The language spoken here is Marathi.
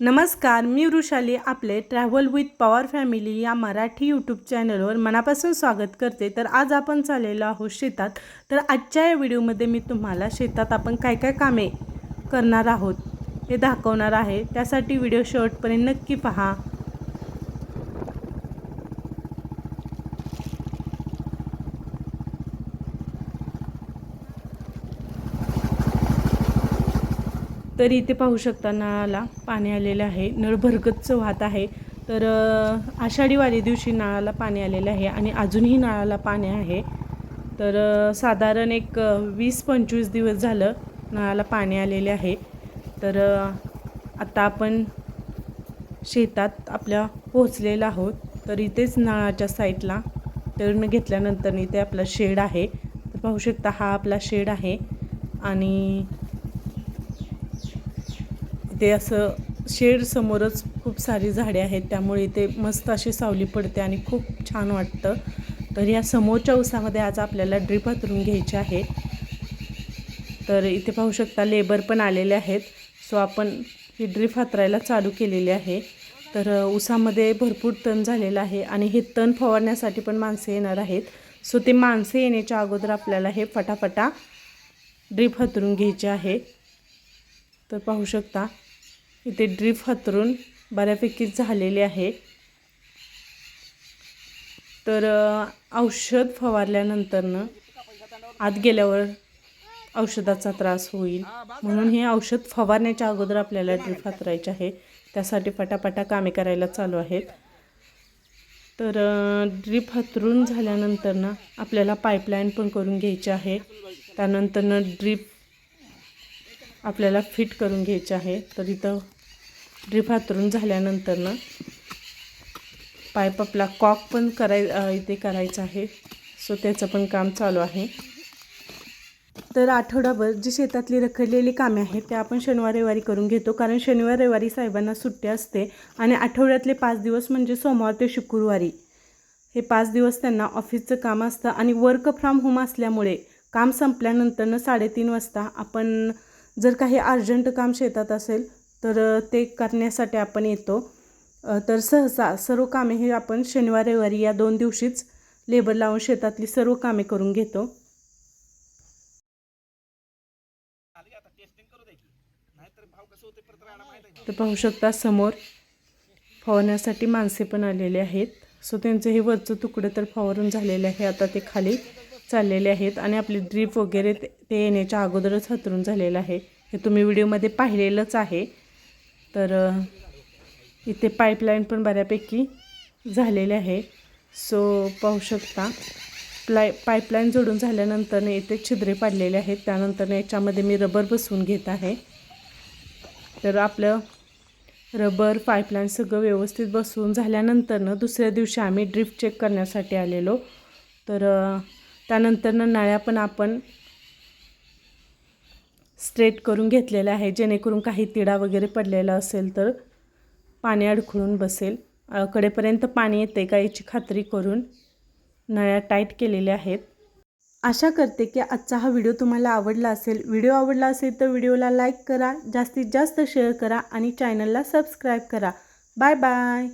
नमस्कार मी वृषाली आपले ट्रॅव्हल विथ पॉवर फॅमिली या मराठी यूट्यूब चॅनलवर मनापासून स्वागत करते. तर आज आपण चाललेलो आहोत शेतात. तर आजच्या या व्हिडिओमध्ये मी तुम्हाला शेतात आपण काय काय कामे करणार आहोत हे दाखवणार आहे. त्यासाठी व्हिडिओ शेवटपर्यंत नक्की पहा. तर इथे पाहू शकता नळाला पाणी आलेलं आहे. नळ भरगच्च वाहत आहे. तर आषाढी वारी दिवशी नळाला पाणी आलेलं आहे आणि अजूनही नळाला पाणी आहे. तर साधारण एक वीस पंचवीस दिवस झालं नळाला पाणी आलेले आहे. तर आता आपण शेतात आपल्या पोहोचलेलं आहोत. तर इथेच नळाच्या साईडला टर्न घेतल्यानंतर इथे आपला शेड आहे. तर पाहू शकता हा आपला शेड आहे आणि इथे असं शेड समोरच खूप सारी झाडे आहेत त्यामुळे इथे मस्त अशी सावली पडते आणि खूप छान वाटतं. तर या समोरच्या उसामध्ये आज आपल्याला ड्रीप हातरून घ्यायचे आहे. तर इथे पाहू शकता लेबर पण आलेले आहेत. सो आपण ही ड्रीप हातरायला चालू केलेली आहे. तर उसामध्ये भरपूर तण झालेलं आहे आणि हे तण फवारण्यासाठी पण माणसं येणार आहेत. सो ते माणसं येण्याच्या अगोदर आपल्याला हे फटाफटा ड्रीप हातरून घ्यायचे आहे. तर पाहू शकता इथे ड्रीप हातरून बऱ्यापैकी झालेले आहे. तर औषध फवारल्यानंतरनं आत गेल्यावर औषधाचा त्रास होईल. म्हणून हे औषध फवारण्याच्या अगोदर आपल्याला ड्रीप हातरायचे आहे. त्यासाठी पटापटा कामे करायला चालू आहेत. तर ड्रीप हातरून झाल्यानंतरनं आपल्याला पाईपलाईन पण करून घ्यायची आहे. त्यानंतरनं ड्रीप आपल्याला फिट करून घ्यायचे आहे. तर इथं ड्रीप हातरून झाल्यानंतरनं पाईप आपला कॉक पण कराय इथे करायचं आहे. सो त्याचं पण काम चालू आहे. तर आठवडाभर जी शेतातली रखडलेली कामे आहेत ते आपण शनिवार रविवारी करून घेतो. कारण शनिवार रविवारी साहेबांना सुट्टी असते आणि आठवड्यातले पाच दिवस म्हणजे सोमवार ते शुक्रवारी. हे पाच दिवस त्यांना ऑफिसचं काम असतं आणि वर्क फ्रॉम होम असल्यामुळे काम संपल्यानंतरनं साडेतीन वाजता आपण जर काही अर्जंट काम शेतात असेल तर ते करण्यासाठी आपण येतो. तर सहसा सर्व कामे हे आपण शनिवार रविवारी या दोन दिवशीच लेबर लावून शेतातली सर्व कामे करून घेतो. तर पाहू शकता समोर फवारण्यासाठी माणसे पण आलेले आहेत. सो त्यांचं हे वरचं तुकडं तर फवारून झालेलं आहे. आता ते खाली चाललेले आहेत आणि आपली ड्रीप वगैरे ते ते येण्याच्या अगोदरच हतरून झालेलं आहे. हे तुम्ही व्हिडिओमध्ये पाहिलेलंच आहे. तर इथे पाईपलाईन पण बऱ्यापैकी झालेले आहे. सो पाहू शकता प्लाय पाईपलाईन जोडून झाल्यानंतर इथे छिद्रे पाडलेले आहेत. त्यानंतर याच्यामध्ये मी रबर बसवून घेत आहे. तर आपलं रबर पाईपलाईन सगळं व्यवस्थित बसवून झाल्यानंतरनं दुसऱ्या दिवशी आम्ही ड्रिफ्ट चेक करण्यासाठी आलेलो. तर त्यानंतरनं नळ्या पण आपण स्ट्रेट करून घेतलेलं आहे जेणेकरून काही तिडा वगैरे पडलेला असेल तर पाणी अडखळून बसेल. कडेपर्यंत पाणी येते का याची खात्री करून नळ्या टाईट केलेल्या आहेत. आशा करते की आजचा हा व्हिडिओ तुम्हाला आवडला असेल. व्हिडिओ आवडला असेल तर व्हिडिओला लाईक करा जास्तीत जास्त शेअर करा आणि चॅनलला सबस्क्राईब करा. Bye bye.